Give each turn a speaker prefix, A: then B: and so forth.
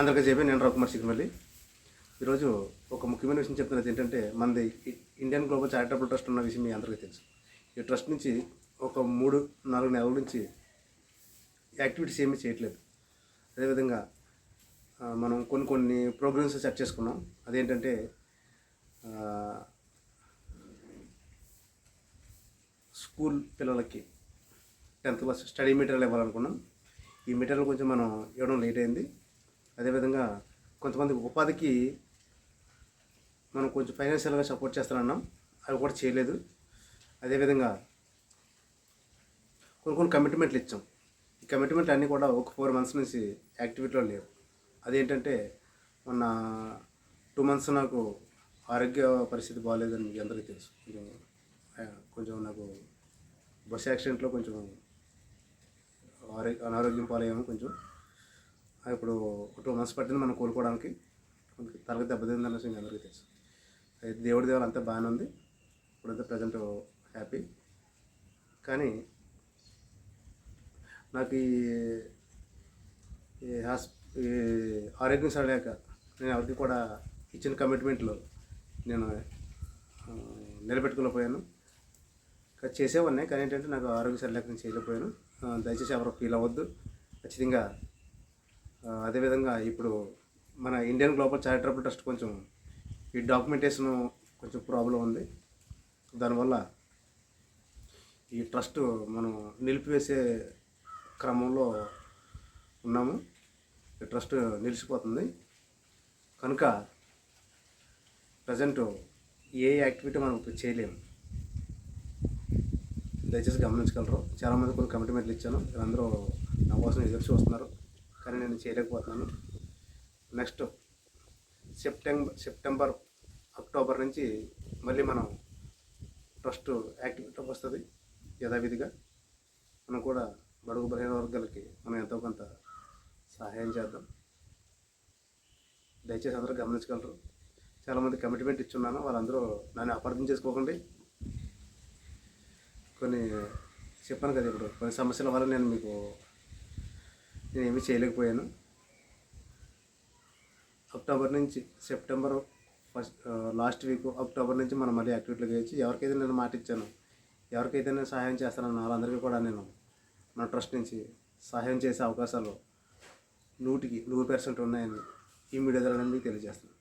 A: అందరికీ చెప్పి నేను రవికుమార్ సిగ్మల్లి ఈరోజు ఒక ముఖ్యమైన విషయం చెప్తున్నది ఏంటంటే మనది ఇండియన్ గ్లోబల్ చారిటబుల్ ట్రస్ట్ ఉన్న విషయం మీ అందరికీ తెలుసు. ఈ ట్రస్ట్ నుంచి ఒక మూడు నాలుగు నెలల నుంచి యాక్టివిటీస్ ఏమీ చేయట్లేదు. అదేవిధంగా మనం కొన్ని కొన్ని ప్రోగ్రామ్స్ సెట్ చేసుకున్నాం. అదేంటంటే స్కూల్ పిల్లలకి టెన్త్ క్లాస్ స్టడీ మెటీరియల్ ఇవ్వాలనుకున్నాం. ఈ మెటీరియల్ కొంచెం మనం ఇవ్వడం లేట్ అయింది. అదేవిధంగా కొంతమంది ఉపాధికి మనం కొంచెం ఫైనాన్షియల్గా సపోర్ట్ చేస్తానన్నాం. అవి కూడా చేయలేదు. అదేవిధంగా కొన్ని కొన్ని కమిట్మెంట్లు ఇచ్చాం. ఈ కమిట్మెంట్లు అన్నీ కూడా ఒక ఫోర్ మంత్స్ నుంచి యాక్టివిటీలో లేవు. అదేంటంటే మొన్న టూ మంత్స్ నాకు ఆరోగ్య పరిస్థితి బాగాలేదని మీకు అందరికీ తెలుసు. కొంచెం కొంచెం నాకు బస్ యాక్సిడెంట్లో కొంచెం అనారోగ్యం పాలయ్యాము కొంచెం. ఇప్పుడు టూ మంత్స్ పట్టింది మనం కోలుకోవడానికి. తరగతి దెబ్బతింది అనేసి మీ అందరికీ తెలుసు. అయితే దేవుడి దేవుడు అంతా బాగానే ఉంది. ఇప్పుడంతా ప్రజెంట్ హ్యాపీ. కానీ నాకు ఈ హాస్ ఈ ఆరోగ్యం సరలేక నేను ఎవరికి కూడా ఇచ్చిన కమిట్మెంట్లో నేను నిలబెట్టుకోలేకపోయాను. చేసేవాడిని కానీ ఏంటంటే నాకు ఆరోగ్య సరిలేక నేను చేయలేకపోయాను. దయచేసి ఎవరు ఫీల్ అవ్వద్దు. ఖచ్చితంగా అదేవిధంగా ఇప్పుడు మన ఇండియన్ గ్లోబల్ చారిటబుల్ ట్రస్ట్ కొంచెం ఈ డాక్యుమెంటేషన్ కొంచెం ప్రాబ్లం ఉంది. దానివల్ల ఈ ట్రస్ట్ మనం నిలిపివేసే క్రమంలో ఉన్నాము. ఈ ట్రస్ట్ నిలిచిపోతుంది. కనుక ప్రజెంట్ ఏ యాక్టివిటీ మనం ఇప్పుడు చేయలేము. దయచేసి గమనించగలరు. చాలామంది కొన్ని కమిట్మెంట్లు ఇచ్చాను. అందరూ నా కోసం ఎదురు చూస్తున్నారు. కానీ నేను చేయలేకపోతున్నాను. నెక్స్ట్ సెప్టెంబర్ సెప్టెంబర్ అక్టోబర్ నుంచి మళ్ళీ మనం ట్రస్ట్ యాక్టివిటీ వస్తుంది యథావిధిగా. మనం కూడా బడుగు బలహీన వర్గాలకి మనం ఎంతో కొంత సహాయం చేద్దాం. దయచేసి అందరూ గమనించగలరు. చాలామంది కమిట్మెంట్ ఇచ్చున్నాను వాళ్ళందరూ నన్ను అపార్థం చేసుకోకండి. కొన్ని చెప్పాను కదా ఇప్పుడు కొన్ని సమస్యల వల్ల నేను మీకు నేను ఏమీ చేయలేకపోయాను. అక్టోబర్ నుంచి September first last week October నుంచి మనం మళ్ళీ యాక్టివిటీలోకి వచ్చి ఎవరికైతే నేను మాట ఇచ్చాను ఎవరికైతే నేను సహాయం చేస్తానో వాళ్ళందరికీ కూడా నేను నా ట్రస్ట్ నుంచి సహాయం చేసే అవకాశాలు నూటికి నూరు పర్సెంట్ ఉన్నాయని ఈ మీడియా ద్వారా మీకు తెలియజేస్తున్నాను.